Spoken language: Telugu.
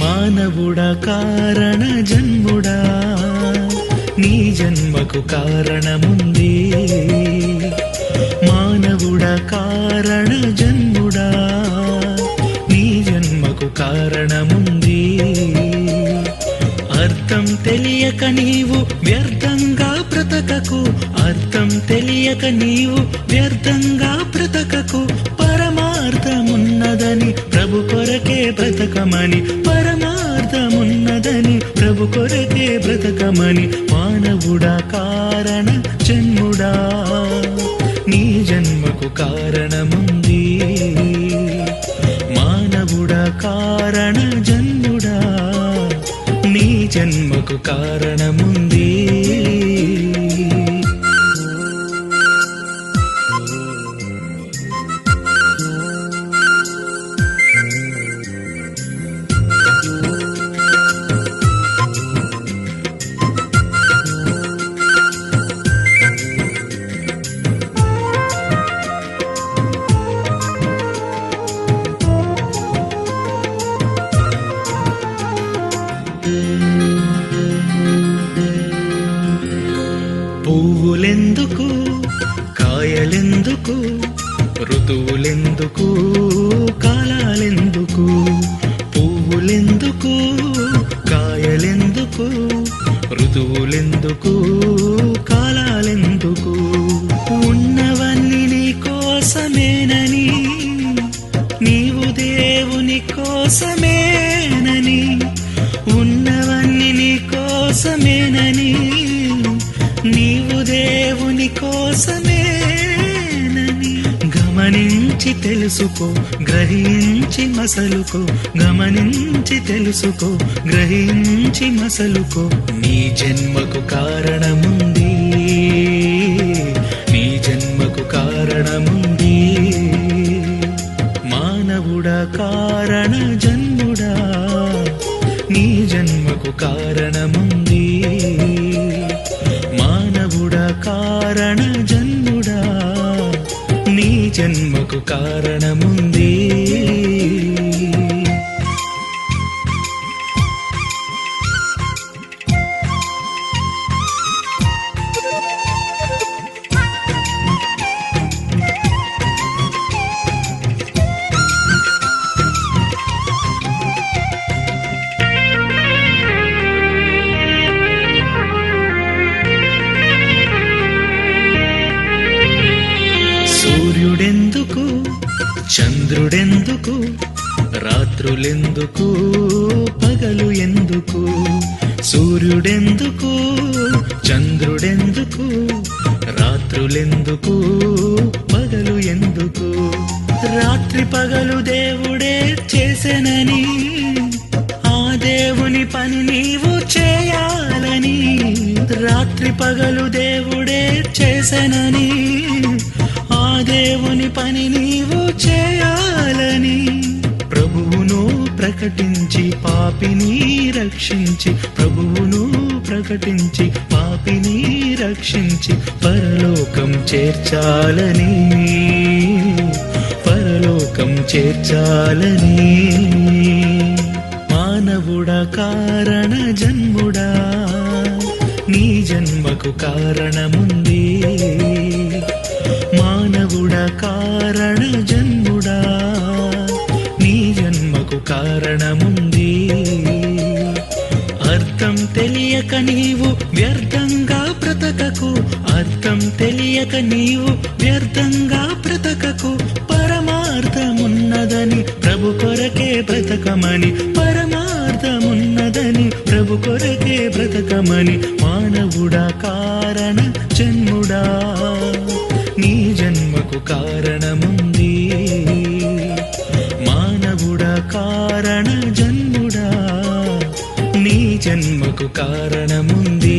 మానవుడా కారణ జన్ముడా నీ జన్మకు కారణముంది. మానవుడా కారణ జన్ముడా నీ జన్మకు కారణముంది. అర్థం తెలియక నీవు వ్యర్థంగా బ్రతకకు అర్థం తెలియక నీవు వ్యర్థంగా బ్రతకకు పరమార్థమున్నదని ప్రభు కొరకే బ్రతకమని పరమార్థమున్నదని ప్రభు కొరకే బ్రతకమని కారణ జన్ముడా నీ జన్మకు కారణముంది. కాయలెందుకు ఋతువులెందుకు? కాలాలెందుకు? పువ్వులెందుకు? కాయలెందుకు? ఋతువులెందుకు? కాలాలెందుకు? ఉన్నవన్నీ నీ కోసమేనని నీవు దేవుని కోసమేనని ఉన్నవన్నీ నీ కోసమేనని నీవు దేవుని కోసమేనని గమనించి తెలుసుకో గ్రహించి మసలుకో గమనించి తెలుసుకో గ్రహించి మసలుకో. నీ జన్మకు కారణముంది. నీ జన్మకు కారణముంది. మానవుడా కారణ జన్ముడా. నీ జన్మకు కారణము జన్మకు కారణముంది. చంద్రుడెందుకు? రాత్రులెందుకు? పగలు ఎందుకు? సూర్యుడెందుకు? చంద్రుడెందుకు? రాత్రులెందుకు? పగలు ఎందుకు? రాత్రి పగలు దేవుడే చేసెనని ఆ దేవుని పని నీవు చేయాలని రాత్రి పగలు దేవుడే చేసెనని ఆ దేవుని పని నీవు చేయాలని ప్రకటించి పాపిని రక్షించి ప్రభువును ప్రకటించి పాపిని రక్షించి పరలోకం చేర్చాలని పరలోకం చేర్చాలని. మానవుడా కారణ జన్ముడా నీ జన్మకు కారణముంది. మానవుడా కారణ జన్ముడా కారణముంది. అర్థం తెలియక నీవు వ్యర్థంగా బ్రతకకు అర్థం తెలియక నీవు వ్యర్థంగా బ్రతకకు పరమార్థమున్నదని ప్రభు కొరకే బ్రతకమని పరమార్థమున్నదని ప్రభు కొరకే బ్రతకమని మానవుడా కారణ జన్ముడా. నీ జన్మకు కారణము మానవుడా కారణ జన్ముడా. నీ జన్మకు కారణముంది.